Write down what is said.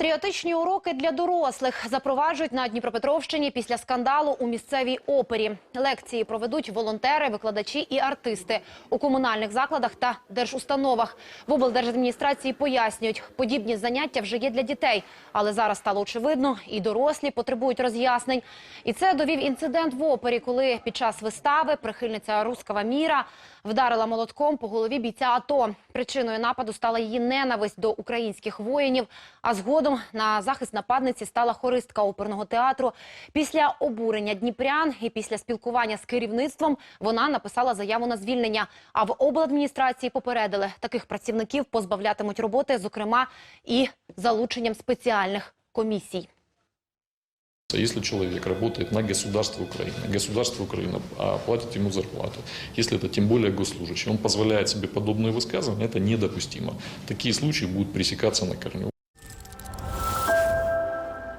Патріотичні уроки для дорослих запроваджують на Дніпропетровщині після скандалу у місцевій опері. Лекції проведуть волонтери, викладачі і артисти у комунальних закладах та держустановах. В облдержадміністрації пояснюють, подібні заняття вже є для дітей, але зараз стало очевидно, і дорослі потребують роз'яснень. І це довів інцидент в опері, коли під час вистави прихильниця руского міра вдарила молотком по голові бійця АТО. Причиною нападу стала її ненависть до українських воїнів. А згодом на захист нападниці стала хористка оперного театру. Після обурення дніпрян і після спілкування з керівництвом вона написала заяву на звільнення. А в обладміністрації попередили, таких працівників позбавлятимуть роботи, зокрема і залученням спеціальних комісій. Если человек работает на государство Украины, государство Украины а, платит ему зарплату, если это тем более госслужащий, он позволяет себе подобные высказывания, это недопустимо. Такие случаи будут пресекаться на корню.